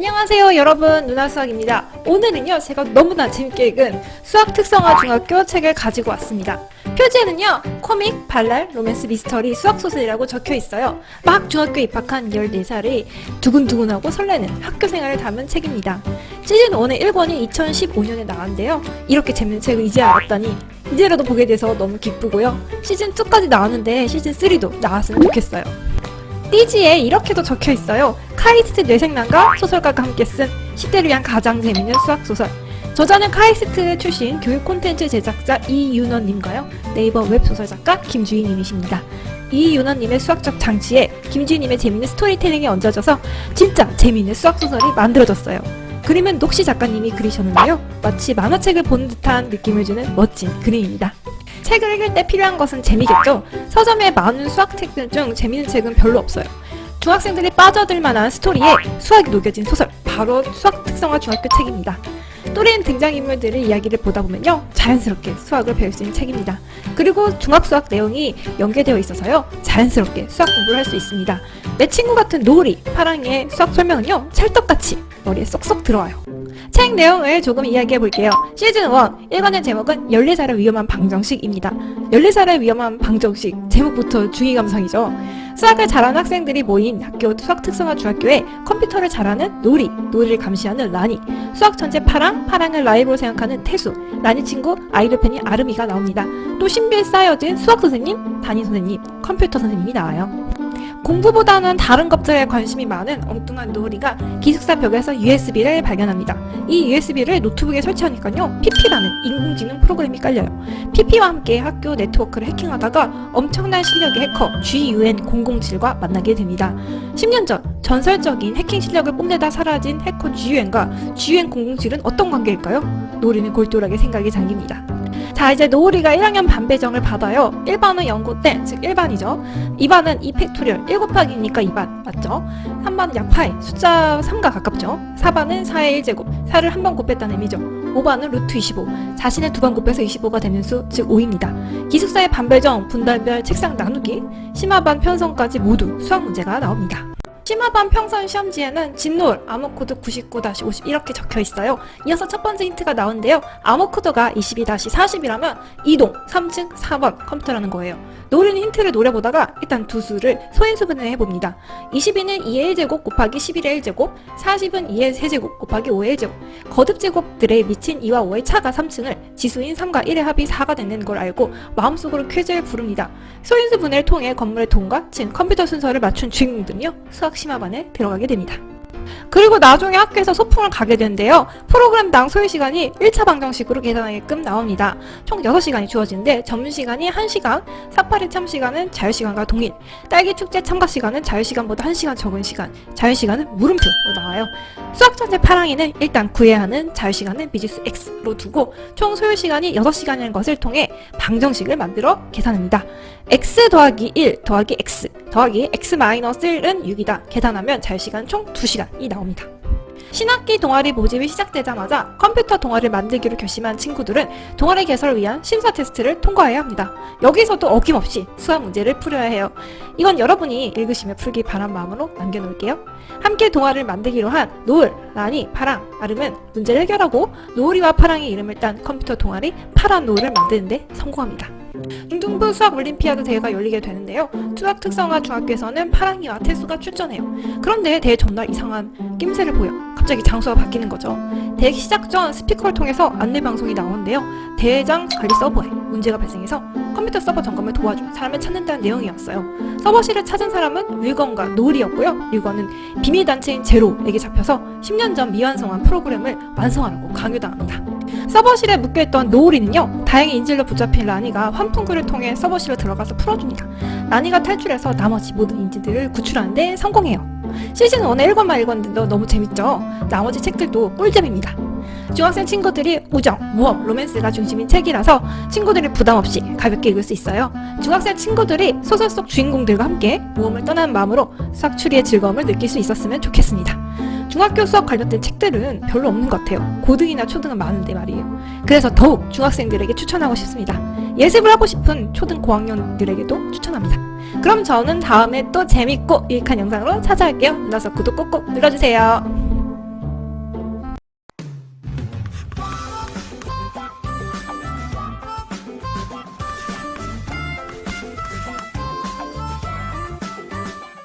안녕하세요 여러분. 누나수학입니다. 오늘은요 제가 너무나 재밌게 읽은 수학 특성화 중학교 책을 가지고 왔습니다. 표지에는요 코믹, 발랄, 로맨스 미스터리, 수학소설이라고 적혀 있어요. 막 중학교 입학한 14살이 두근두근하고 설레는 학교 생활을 담은 책입니다. 시즌 1의 1권이 2015년에 나왔는데요. 이렇게 재밌는 책을 이제 알았다니 이제라도 보게 돼서 너무 기쁘고요. 시즌 2까지 나왔는데 시즌 3도 나왔으면 좋겠어요 띠지에 이렇게도 적혀 있어요. 카이스트 뇌생남과 소설가가 함께 쓴 시대를 위한 가장 재밌는 수학 소설. 저자는 카이스트 출신 교육 콘텐츠 제작자 이윤원님과요. 네이버 웹소설 작가 김주희님이십니다. 이윤원님의 수학적 장치에 김주희님의 재밌는 스토리텔링이 얹어져서 진짜 재밌는 수학 소설이 만들어졌어요. 그림은 녹시 작가님이 그리셨는데요. 마치 만화책을 보는 듯한 느낌을 주는 멋진 그림입니다. 책을 읽을 때 필요한 것은 재미겠죠. 서점에 많은 수학 책들 중 재미있는 책은 별로 없어요. 중학생들이 빠져들 만한 스토리에 수학이 녹여진 소설, 바로 수학 특성화 중학교 책입니다. 또래인 등장인물들의 이야기를 보다 보면요, 자연스럽게 수학을 배울 수 있는 책입니다. 그리고 중학수학 내용이 연계되어 있어서요, 자연스럽게 수학 공부를 할 수 있습니다. 내 친구 같은 노을이, 파랑의 수학 설명은요, 찰떡같이 머리에 쏙쏙 들어와요. 책 내용을 조금 이야기해 볼게요. 시즌 1, 1권의 제목은 14살의 위험한 방정식입니다. 14살의 위험한 방정식, 제목부터 중의감성이죠. 수학을 잘하는 학생들이 모인 학교 수학 특성화 중학교에 컴퓨터를 잘하는 노리, 노리를 감시하는 라니, 수학 천재 파랑, 파랑을 라이브로 생각하는 태수, 라니 친구 아이돌 팬이 아름이가 나옵니다. 또 신비에 쌓여진 수학 선생님, 담임 선생님, 컴퓨터 선생님이 나와요. 공부보다는 다른 것들에 관심이 많은 엉뚱한 노을이가 기숙사 벽에서 USB를 발견합니다. 이 USB를 노트북에 설치하니까요, PP라는 인공지능 프로그램이 깔려요. PP와 함께 학교 네트워크를 해킹하다가 엄청난 실력의 해커 GUN007과 만나게 됩니다. 10년 전 전설적인 해킹 실력을 뽐내다 사라진 해커 GUN과 GUN007은 어떤 관계일까요? 노을이는 골똘하게 생각이 잠깁니다. 자 이제 노을이가 1학년 반배정을 받아요. 1반은 연고 때, 즉 1반이죠. 2반은 2팩토리얼 1 곱하기니까 2반 맞죠? 3반은 약파이 숫자 3과 가깝죠? 4반은 4의 1제곱 4를 한 번 곱했다는 의미죠. 5반은 루트 25 자신의 두 번 곱해서 25가 되는 수 즉 5입니다. 기숙사의 반배정, 분달별, 책상 나누기 심화반 편성까지 모두 수학 문제가 나옵니다 심화반 평선 시험지에는 진노을 암호코드 99-50 이렇게 적혀 있어요. 이어서 첫 번째 힌트가 나오는데요. 암호코드가 22-40이라면 이동 3층 4번 컴퓨터라는 거예요. 노리는 힌트를 노려보다가 일단 두 수를 소인수분해 해봅니다. 22는 2의 1제곱 곱하기 11의 1제곱, 40은 2의 세제곱 곱하기 5의 1제곱. 거듭제곱들에 미친 2와 5의 차가 3층을 지수인 3과 1의 합이 4가 되는 걸 알고 마음속으로 퀴즈를 부릅니다. 소인수분해를 통해 건물의 동과 층, 컴퓨터 순서를 맞춘 주인공들은요. 수학 심화반에 들어가게 됩니다. 그리고 나중에 학교에서 소풍을 가게 되는데요. 프로그램당 소요 시간이 1차 방정식으로 계산하게끔 나옵니다. 총 6시간이 주어지는데 점심시간이 1시간, 사파리 참 시간은 자유시간과 동일, 딸기 축제 참가 시간은 자유시간보다 1시간 적은 시간, 자유시간은 물음표로 나와요. 수학 천재 파랑이는 일단 구해야 하는 자유시간은 미지수 x로 두고 총 소요 시간이 6시간이라는 것을 통해 방정식을 만들어 계산합니다. x 더하기 1 더하기 x 더하기 x 마이너스 1은 6이다. 계산하면 자유시간 총 2시간 이 나옵니다. 신학기 동아리 모집이 시작되자마자 컴퓨터 동아리를 만들기로 결심한 친구들은 동아리 개설을 위한 심사 테스트를 통과해야 합니다. 여기서도 어김없이 수학 문제를 풀어야 해요. 이건 여러분이 읽으시며 풀기 바란 마음으로 남겨놓을게요. 함께 동아리를 만들기로 한 노을, 라니, 파랑, 아름은 문제를 해결하고 노을이와 파랑의 이름을 딴 컴퓨터 동아리 파란 노을을 만드는데 성공합니다. 중등부 수학 올림피아드 대회가 열리게 되는데요. 수학 특성화 중학교에서는 파랑이와 태수가 출전해요. 그런데 대회 전날 이상한 낌새를 보여. 갑자기 장소가 바뀌는 거죠. 대회 시작 전 스피커를 통해서 안내 방송이 나오는데요. 대회장 관리 서버에 문제가 발생해서 컴퓨터 서버 점검을 도와준 사람을 찾는다는 내용이었어요. 서버실을 찾은 사람은 윌건과 노을이었고요. 윌건은 비밀 단체인 제로에게 잡혀서 10년 전 미완성한 프로그램을 완성하라고 강요당합니다. 서버실에 묶여있던 노을이는요 다행히 인질로 붙잡힌 라니가 환풍구를 통해 서버실로 들어가서 풀어줍니다. 라니가 탈출해서 나머지 모든 인질들을 구출하는데 성공해요. 시즌 1의 1권만 읽었는데도 너무 재밌죠? 나머지 책들도 꿀잼입니다. 중학생 친구들이 우정, 모험, 로맨스가 중심인 책이라서 친구들이 부담 없이 가볍게 읽을 수 있어요. 중학생 친구들이 소설 속 주인공들과 함께 모험을 떠나는 마음으로 수학 추리의 즐거움을 느낄 수 있었으면 좋겠습니다 중학교 수학 관련된 책들은 별로 없는 것 같아요. 고등이나 초등은 많은데 말이에요. 그래서 더욱 중학생들에게 추천하고 싶습니다. 예습을 하고 싶은 초등 고학년들에게도 추천합니다. 그럼 저는 다음에 또 재밌고 유익한 영상으로 찾아올게요. 눌러서 구독 꼭꼭 눌러주세요.